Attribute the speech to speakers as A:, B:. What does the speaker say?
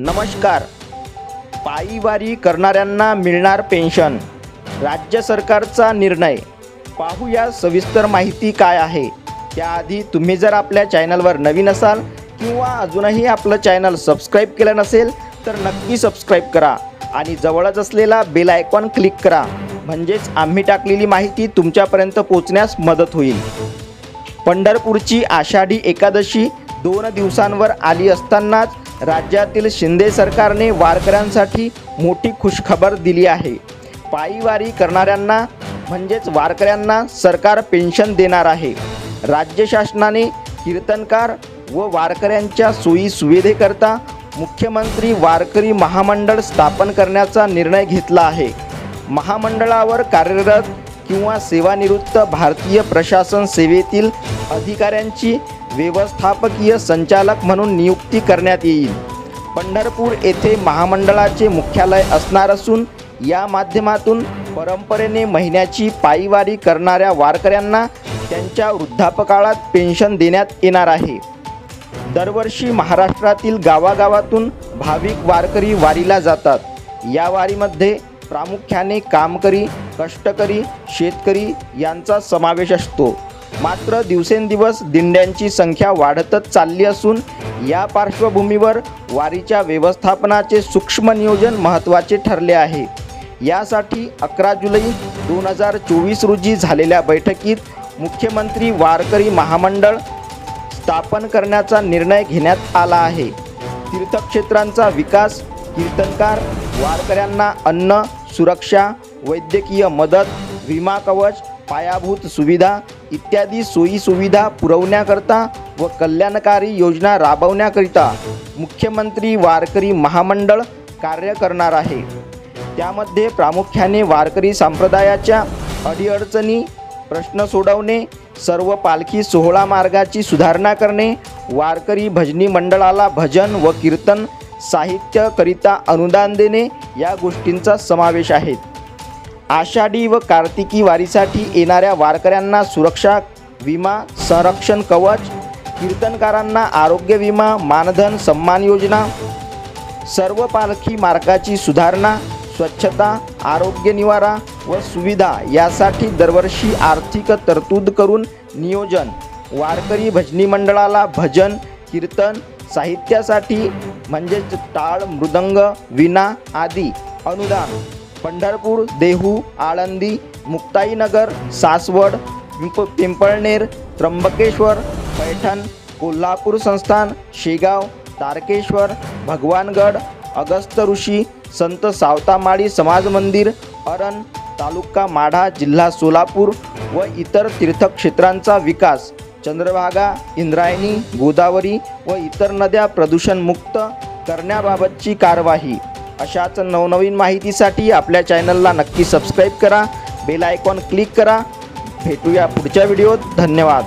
A: नमस्कार. पायीवारी करणाऱ्यांना मिळणार पेन्शन. राज्य सरकारचा निर्णय. पाहूया सविस्तर माहिती काय आहे. त्याआधी तुम्ही जर आपल्या चॅनलवर नवीन असाल किंवा अजूनही आपलं चॅनल सबस्क्राईब केलं नसेल तर नक्की सबस्क्राईब करा आणि जवळच असलेला बेल आयकॉन क्लिक करा. म्हणजेच आम्ही टाकलेली माहिती तुमच्यापर्यंत पोचण्यास मदत होईल. पंढरपूरची आषाढी एकादशी दोन दिवसांवर आली असतानाच राज्यातील शिंदे सरकारने वारकऱ्यांसाठी मोठी खुशखबर दिली आहे. पायीवारी करणाऱ्यांना म्हणजेच वारकऱ्यांना सरकार पेन्शन देणार आहे. राज्य शासनाने कीर्तनकार व वारकऱ्यांच्या सोयी सुविधेकरता मुख्यमंत्री वारकरी महामंडळ स्थापन करण्याचा निर्णय घेतला आहे. महामंडळावर कार्यरत किंवा सेवानिवृत्त भारतीय प्रशासन सेवेतील अधिकाऱ्यांची व्यवस्थापकीय संचालक म्हणून नियुक्ती करण्यात येईल. पंढरपूर येथे महामंडळाचे मुख्यालय असणार असून या माध्यमातून परंपरेने महिन्याची पायीवारी करणाऱ्या वारकऱ्यांना त्यांच्या वृद्धापकाळात पेन्शन देण्यात येणार आहे. दरवर्षी महाराष्ट्रातील गावागावातून भाविक वारकरी वारीला जातात. या वारीमध्ये प्रामुख्याने कामकरी कष्टकरी शेतकरी यांचा समावेश असतो. मात्र दिवसेंदिवस दिंड्यांची संख्या वाढतच चालली असून या पार्श्वभूमीवर वारीच्या व्यवस्थापनाचे सूक्ष्म नियोजन महत्त्वाचे ठरले आहे. यासाठी अकरा जुलै दोन हजार चोवीस रोजी झालेल्या बैठकीत मुख्यमंत्री वारकरी महामंडळ स्थापन करण्याचा निर्णय घेण्यात आला आहे. तीर्थक्षेत्रांचा विकास कीर्तनकार वारकऱ्यांना अन्न सुरक्षा वैद्यकीय मदत विमा कवच पायाभूत सुविधा इत्यादी सोयीसुविधा पुरवण्याकरता व कल्याणकारी योजना राबवण्याकरिता मुख्यमंत्री वारकरी महामंडळ कार्य करणार आहे. त्यामध्ये प्रामुख्याने वारकरी संप्रदायाच्या अडीअडचणी प्रश्न सोडवणे सर्व पालखी सोहळा मार्गाची सुधारणा करणे वारकरी भजनी मंडळाला भजन व कीर्तन साहित्यकरिता अनुदान देणे या गोष्टींचा समावेश आहे. आषाढी व कार्तिकी वारीसाठी येणाऱ्या वारकऱ्यांना सुरक्षा विमा संरक्षण कवच कीर्तनकारांना आरोग्य विमा मानधन सन्मान योजना सर्व पालखी मार्गाची सुधारणा स्वच्छता आरोग्य निवारा व सुविधा यासाठी दरवर्षी आर्थिक तरतूद करून नियोजन. वारकरी भजनी मंडळाला भजन कीर्तन साहित्यासाठी म्हणजेच टाळ मृदंग विना आदी अनुदान. पंढरपूर देहू आळंदी मुक्ताईनगर सासवड पिंप पिंपळनेर त्र्यंबकेश्वर पैठण कोल्हापूर संस्थान शेगाव तारकेश्वर भगवानगड अगस्त ऋषी संत सावतामाळी समाज मंदिर अरण तालुका माढा जिल्हा सोलापूर व इतर तीर्थक्षेत्रांचा विकास चंद्रभागा इंद्रायणी गोदावरी व इतर नद्या प्रदूषणमुक्त करण्याबाबतची कार्यवाही अशाच नवनवीन माहितीसाठी आपल्या चॅनलला नक्की सबस्क्राईब करा बेल आयकॉन क्लिक करा. भेटूया पुढच्या व्हिडिओत. धन्यवाद.